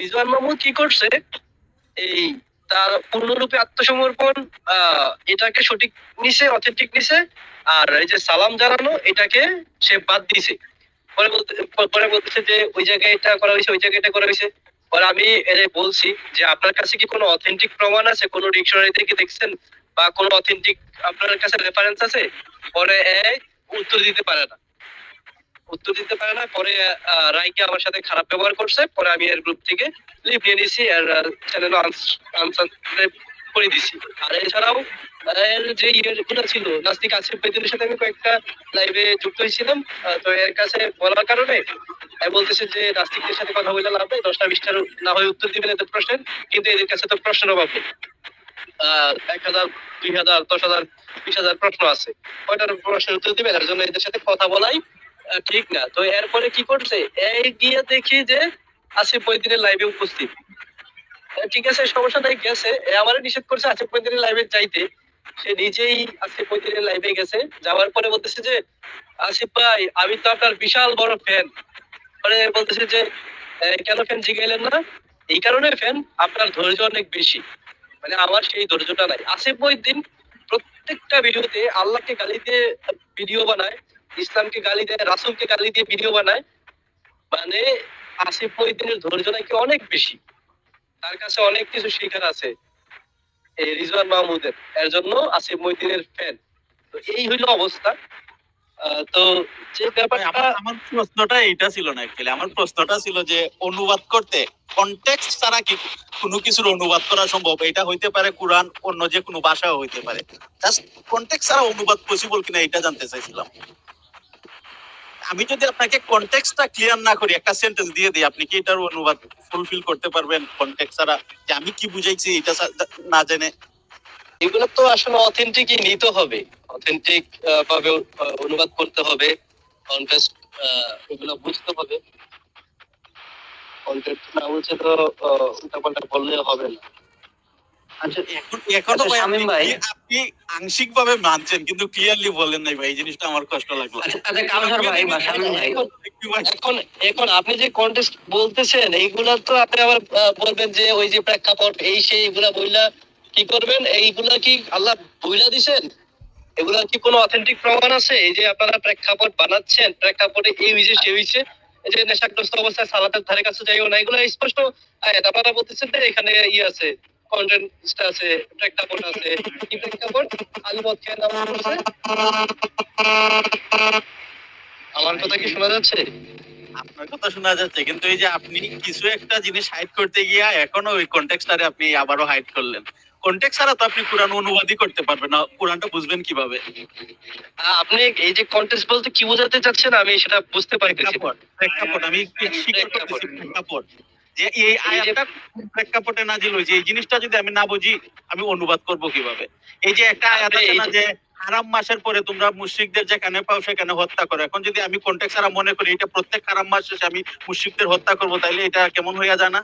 রিজওয়ান মাহমুদ কি করছে? এই তার পূর্ণরূপে আত্মসমর্পণ এটাকে সঠিক নিছে, অথেন্টিক নিছে, আর এই যে সালাম জানানো, এটাকে সে বাদ দিছে পরে বলতে, পরে বলতেছে যে ওই জায়গায় এটা করা হয়েছে, ওই জায়গায় এটা করা হয়েছে। পরে আমি এর বলছি যে আপনার কাছে কি কোনো অথেন্টিক প্রমাণ আছে? কোনো ডিকশনারি থেকে দেখছেন? বা কোনো অথেন্টিক আপনার কাছে রেফারেন্স আছে? পরে এ উত্তর দিতে পারে না। উত্তর দিতে পারে না। পরে রাইকে আমার সাথে খারাপ ব্যবহার করছে। পরে আমি এর গ্রুপ থেকে লিভ নিয়ে নিছি আর চ্যানেল আনসার করে দিছি আর এছাড়াও এর যে ইয়েগুলো ছিল, নাস্তিক আসিফ সাথে আমি কয়েকটা লাইভে যুক্ত হয়েছিলাম। তো এর কাছে বলার কারণে আমি বলতেছে যে, নাস্তিকদের সাথে কথা বলে লাভ দশটা বিশটার না হয় উত্তর দিবেন এদের প্রশ্নের। কিন্তু এদের কাছে তো প্রশ্নের অভাব নেই। এক হাজার, দুই হাজার, দশ হাজার, বিশ হাজার প্রশ্ন আছে। কয়টার প্রশ্নের উত্তর দিবেন? এর জন্য এদের সাথে কথা বলাই ঠিক না। তো এরপরে কি করছে? এই গিয়ে দেখি যে আসিফ মহিদিনের লাইভে উপস্থিত। ঠিক আছে, সমস্যা নাই, গেছে। আমারে নিষেধ করছে আসিফ মহিদিনের লাইভে যাইতে। সে নিজেই আসিফ মহিদিনের লাইভে গেছে। যাওয়ার পরে বলতেছে যে, আসিফ ভাই, আমি তো আপনার বিশাল বড় ফ্যান পরে বলতেছে যে কেন ফ্যান জিগাইলেন না? এই কারণে ফ্যান আপনার ধৈর্য অনেক বেশি। মানে আমার সেই ধৈর্যটা নাই। আসিফ মহিদ্দিন প্রত্যেকটা ভিডিওতে আল্লাহকে গালি দিয়ে ভিডিও বানায়। ইসলামকে গালি দেয় রাসুলকে গালি দিয়ে ভিডিও বানায়। মানে আসিফ মহিদ্দিনের ধৈর্য নাকি অনেক বেশি। তার কাছে অনেক কিছু শেখার আছে এই রিজওয়ান মাহমুদের। এর জন্য আসিফ মহিদ্দিনের ফ্যান তো এই হইল অবস্থা। তো যে ব্যাপারটা আমার আমার প্রশ্নটা এটা ছিল না অ্যাকচুয়ালি আমার প্রশ্নটা ছিল যে অনুবাদ করতে কনটেক্সট ছাড়া কি কোনো কিছুর অনুবাদ করা সম্ভব? এটা হইতে পারে কোরআন অন্য যে কোনো ভাষাও হইতে পারে। জাস্ট কনটেক্সট ছাড়া অনুবাদ পসিবল কিনা এটা জানতে চাইছিলাম। আমি যদি আপনাকে কনটেক্সটটা ক্লিয়ার না করি, একটা সেন্টেন্স দিয়ে দিই, আপনি কি এটার অনুবাদ ফুলফিল করতে পারবেন কনটেক্সট ছাড়া? যে আমি কি বুঝাইছি এটা না জেনে? এগুলো তো আসলে অথেন্টিকই নিতে হবে। অথেন্টিক ভাবে অনুবাদ করতে হবে। কন্টেস্ট এগুলো বুঝতে হবে। কন্টেন্ট না বুঝে তো উল্টা পাল্টা বললে হবে না। আচ্ছা আচ্ছা, ভাই শামীম ভাই। আপনি আংশিক ভাবে মানছেন কিন্তু ক্লিয়ারলি বলেন নাই ভাই এই জিনিসটা আমার কষ্ট লাগল। আচ্ছা কাউসার ভাই বা শামীম ভাই। এখন এখন আপনি যে কন্টেস্ট বলতেছেন এইগুলা তো আপনি আবার বলবেন যে ওই যে প্রেক্ষাপট এই সেই এগুলা বইলা কি করবেন? এইগুলা কি আল্লাহ বইলা দিছেন? এগুলা কি কোনো অথেন্টিক প্রমাণ আছে? এই যে আপনারা প্রেক্ষাপট বানাচ্ছেন প্রেক্ষাপটে এই হয়েছে সে হয়েছে এই যে নেশাগ্রস্ত অবস্থায় সালাতের ধারে কাছে যাইও না এগুলো স্পষ্ট আপনারা বলতেছেন যে এখানে ই আছে। কন্টেন্ট আছে প্রেক্ষাপট আছে কি প্রেক্ষাপট আলিমত খেয়ে নামাজ পড়ছে আমার কথা কি শোনা যাচ্ছে? আপনার কথা শোনা যাচ্ছে কিন্তু এই যে আপনি কিছু একটা জিনিস হাইড করতে গিয়া এখনও ওই কন্টেক্সটারে আপনি আবারও হাইড করলেন। কন্টেক্স ছাড়া তো আপনি কোরআন অনুবাদই করতে পারবেন না। কোরআনটা বুঝবেন কীভাবে? আপনি এই যে কন্টেস্ট বলতে কি বোঝাতে চাচ্ছেন আমি সেটা বুঝতে পারি প্রেক্ষাপট প্রেক্ষাপট আমি প্রেক্ষাপট। যে এই আয়াতটা প্রেক্ষাপটে নাজিল হয়েছে এই জিনিসটা যদি আমি না বুঝি আমি অনুবাদ করব কীভাবে? এই যে একটা আয়াত আছে না যে- হারাম মাসের পরে তোমরা মুশরিকদের যেখানে পাও সেখানে হত্যা করো। এখন যদি আমি কন্টেক্স ছাড়া মনে করি এটা প্রত্যেক হারাম মাস শেষে আমি মুশরিকদের হত্যা করব তাইলে এটা কেমন হইয়া যায় না?